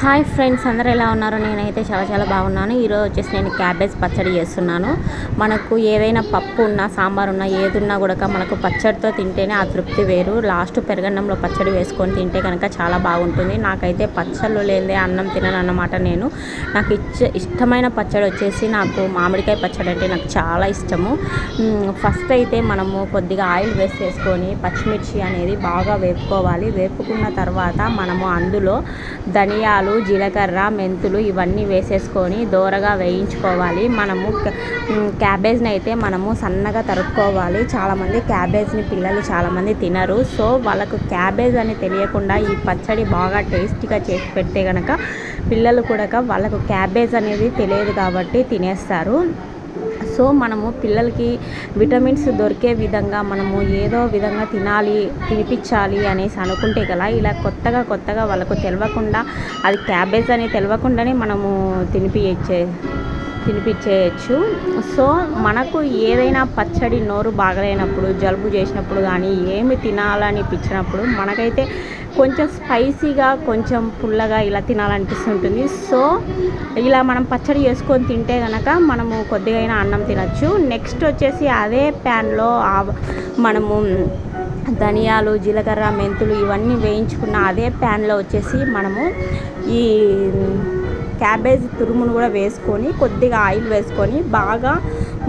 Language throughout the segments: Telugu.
హాయ్ ఫ్రెండ్స్ అందరూ ఎలా ఉన్నారు? నేనైతే చాలా చాలా బాగున్నాను. ఈరోజు వచ్చేసి నేను క్యాబేజ్ పచ్చడి చేస్తున్నాను. మనకు ఏదైనా పప్పు ఉన్నా సాంబార్ ఉన్నా ఏది ఉన్నా కూడా మనకు పచ్చడితో తింటేనే ఆ తృప్తి వేరు. లాస్ట్ పెరగన్నంలో పచ్చడి వేసుకొని తింటే కనుక చాలా బాగుంటుంది. నాకైతే పచ్చళ్ళు లేదే అన్నం తినను అన్నమాట నేను. నాకు ఇచ్చ ఇష్టమైన పచ్చడి వచ్చేసి నాకు మామిడికాయ పచ్చడి అంటే నాకు చాలా ఇష్టము. ఫస్ట్ అయితే మనము కొద్దిగా ఆయిల్ వేసేసుకొని పచ్చిమిర్చి అనేది బాగా వేపుకోవాలి. వేపుకున్న తర్వాత మనము అందులో ధనియాలు జీలకర్ర మెంతులు ఇవన్నీ వేసేసుకొని దోరగా వేయించుకోవాలి. మనము క్యాబేజ్ని అయితే మనము సన్నగా తరుక్కోవాలి. చాలామంది క్యాబేజ్ని పిల్లలు చాలామంది తినరు. సో వాళ్ళకు క్యాబేజ్ అని తెలియకుండా ఈ పచ్చడి బాగా టేస్టీగా చేసి పెడితే కనుక పిల్లలు కూడా వాళ్ళకు క్యాబేజ్ అనేది తెలియదు కాబట్టి తినేస్తారు. సో మనము పిల్లలకి విటమిన్స్ దొరికే విధంగా మనము ఏదో విధంగా తినాలి తినిపించాలి అనేసి అనుకుంటే కదా ఇలా కొత్తగా కొత్తగా వాళ్ళకు తెలియకుండా అది క్యాబేజ్ అని తెలియకుండానే మనము తినిపించే తినిపించేయచ్చు. సో మనకు ఏదైనా పచ్చడి నోరు బాగలేనప్పుడు జలుబు చేసినప్పుడు కానీ ఏమి తినాలనిపించినప్పుడు మనకైతే కొంచెం స్పైసీగా కొంచెం పుల్లగా ఇలా తినాలనిపిస్తుంటుంది. సో ఇలా మనం పచ్చడి చేసుకొని తింటే కనుక మనము కొద్దిగా అయినా అన్నం తినచ్చు. నెక్స్ట్ వచ్చేసి అదే ప్యాన్లో మనము ధనియాలు జీలకర్ర మెంతులు ఇవన్నీ వేయించుకున్న అదే ప్యాన్లో వచ్చేసి మనము ఈ క్యాబేజ్ తురుమును కూడా వేసుకొని కొద్దిగా ఆయిల్ వేసుకొని బాగా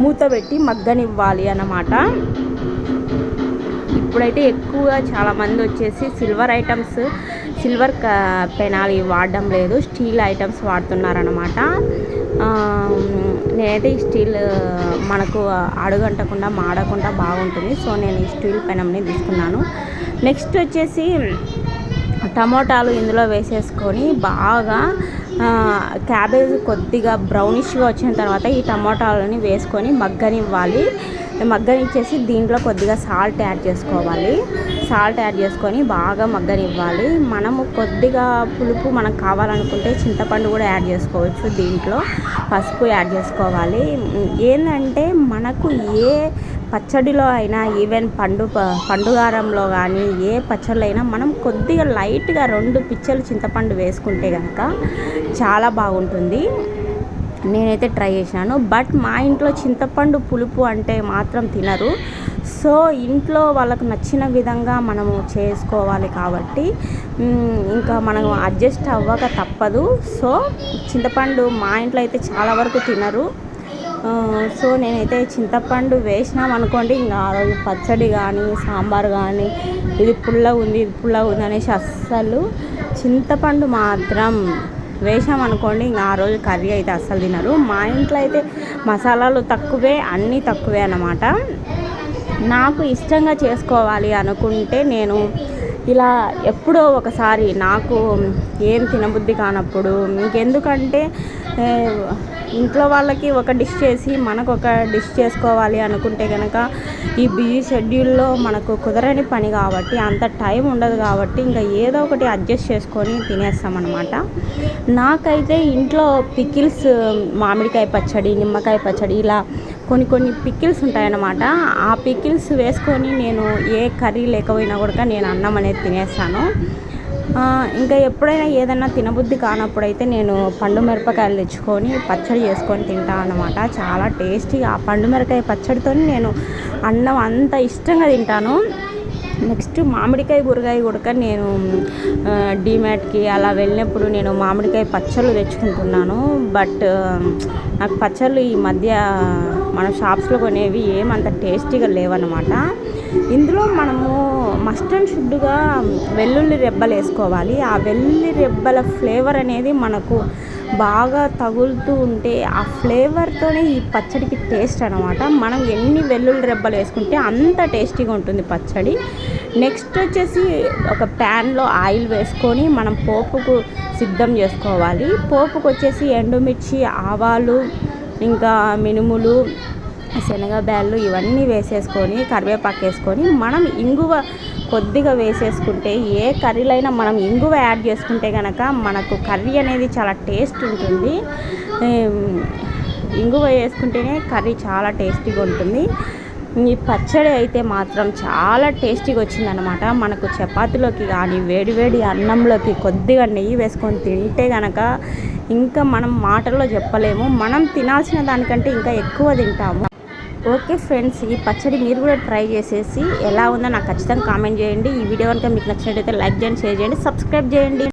మూత పెట్టి మగ్గనివ్వాలి అన్నమాట. ఇప్పుడైతే ఎక్కువగా చాలామంది వచ్చేసి సిల్వర్ ఐటమ్స్ సిల్వర్ క పెనాలి వాడడం లేదు. స్టీల్ ఐటమ్స్ వాడుతున్నారనమాట నేనైతే ఈ స్టీల్ మనకు అడుగంటకుండా మాడకుండా బాగుంటుంది. సో నేను ఈ స్టీల్ పెనంని తీసుకున్నాను. నెక్స్ట్ వచ్చేసి టమోటాలు ఇందులో వేసేసుకొని బాగా క్యాబేజ్ కొద్దిగా బ్రౌనిష్గా వచ్చిన తర్వాత ఈ టమాటాలని వేసుకొని మగ్గనివ్వాలి. మగ్గనిచ్చేసి దీంట్లో కొద్దిగా సాల్ట్ యాడ్ చేసుకోవాలి. సాల్ట్ యాడ్ చేసుకొని బాగా మగ్గనివ్వాలి. మనము కొద్దిగా పులుపు మనకు కావాలనుకుంటే చింతపండు కూడా యాడ్ చేసుకోవచ్చు దీంట్లో. పసుపు యాడ్ చేసుకోవాలి. ఏంటంటే మనకు ఏ పచ్చడిలో అయినా ఈవెన్ పండు పండుగారంలో కానీ ఏ పచ్చళ్ళైనా మనం కొద్దిగా లైట్గా రెండు పిచ్చలు చింతపండు వేసుకుంటే కనుక చాలా బాగుంటుంది. నేనైతే ట్రై చేసినాను బట్ మా ఇంట్లో చింతపండు పులుపు అంటే మాత్రం తినరు. సో ఇంట్లో వాళ్ళకు నచ్చిన విధంగా మనము చేసుకోవాలి కాబట్టి ఇంకా మనం అడ్జస్ట్ అవ్వక తప్పదు. సో చింతపండు మా ఇంట్లో అయితే చాలా వరకు తినరు. సో నేనైతే చింతపండు వేసినాం అనుకోండి ఇంకా ఆ రోజు పచ్చడి కానీ సాంబార్ కానీ ఇది పుల్ల ఉంది ఇది పుల్ల ఉంది అనేసి అస్సలు చింతపండు మాత్రం వేసాం అనుకోండి ఇంకా ఆ రోజు కర్రీ అయితే అస్సలు తినరు. మా ఇంట్లో అయితే మసాలాలు తక్కువే అన్నీ తక్కువే అన్నమాట. నాకు ఇష్టంగా చేసుకోవాలి అనుకుంటే నేను ఇలా ఎప్పుడో ఒకసారి నాకు ఏం తినబుద్ధి కానప్పుడు ఇంకెందుకంటే ఇంట్లో వాళ్ళకి ఒక డిష్ చేసి మనకు ఒక డిష్ చేసుకోవాలి అనుకుంటే కనుక ఈ బిజీ షెడ్యూల్లో మనకు కుదరని పని కాబట్టి అంత టైం ఉండదు కాబట్టి ఇంకా ఏదో ఒకటి అడ్జస్ట్ చేసుకొని తినేస్తామన్నమాట. నాకైతే ఇంట్లో పికిల్స్ మామిడికాయ పచ్చడి నిమ్మకాయ పచ్చడి ఇలా కొన్ని కొన్ని పికిల్స్ ఉంటాయన్నమాట. ఆ పికిల్స్ వేసుకొని నేను ఏ కర్రీ లేకపోయినా కూడా నేను అన్నం అనేది తినేస్తాను. ఇంకా ఎప్పుడైనా ఏదైనా తినబుద్ధి కానప్పుడైతే నేను పండు మిరపకాయలు తెచ్చుకొని పచ్చడి చేసుకొని తింటాను అనమాట చాలా టేస్టీగా ఆ పండు మిరపకాయ పచ్చడితో నేను అన్నం అంత ఇష్టంగా తింటాను. నెక్స్ట్ మామిడికాయ ఊరగాయ కూడా నేను డీమార్ట్కి అలా వెళ్ళినప్పుడు నేను మామిడికాయ పచ్చళ్ళు తెచ్చుకుంటున్నాను. బట్ నాకు పచ్చళ్ళు ఈ మధ్య మన షాప్స్లో కొనేవి ఏమంత టేస్టీగా లేవన్నమాట. ఇందులో మనము మస్ట్ అండ్ షుడ్గా వెల్లుల్లి రెబ్బలు వేసుకోవాలి. ఆ వెల్లుల్లి రెబ్బల ఫ్లేవర్ అనేది మనకు బాగా తగులుతూ ఉంటే ఆ ఫ్లేవర్తోనే ఈ పచ్చడికి టేస్ట్ అనమాట మనం ఎన్ని వెల్లుల్లి రెబ్బలు వేసుకుంటే అంత టేస్టీగా ఉంటుంది పచ్చడి. నెక్స్ట్ వచ్చేసి ఒక ప్యాన్లో ఆయిల్ వేసుకొని మనం పోపుకు సిద్ధం చేసుకోవాలి. పోపుకు వచ్చేసి ఎండుమిర్చి ఆవాలు ఇంకా మినుములు శనగబ్యాళ్ళు ఇవన్నీ వేసేసుకొని కరివేపాకు వేసుకొని మనం ఇంగువ కొద్దిగా వేసేసుకుంటే ఏ కర్రీలైనా మనం ఇంగువ యాడ్ చేసుకుంటే కనుక మనకు కర్రీ అనేది చాలా టేస్ట్ ఉంటుంది. ఇంగువ వేసుకుంటేనే కర్రీ చాలా టేస్టీగా ఉంటుంది. ఈ పచ్చడి అయితే మాత్రం చాలా టేస్టీగా వచ్చిందనమాట మనకు చపాతీలోకి కానీ వేడివేడి అన్నంలోకి కొద్దిగా నెయ్యి వేసుకొని తింటే కనుక ఇంకా మనం మాటల్లో చెప్పలేము. మనం తినాల్సిన దానికంటే ఇంకా ఎక్కువ తింటాము. ఓకే ఫ్రెండ్స్ ఈ పచ్చడి మీరు కూడా ట్రై చేసేసి ఎలా ఉందో నాకు ఖచ్చితంగా కామెంట్ చేయండి. ఈ వీడియో కనుక మీకు నచ్చినట్టయితే లైక్ చేయండి షేర్ చేయండి సబ్స్క్రైబ్ చేయండి.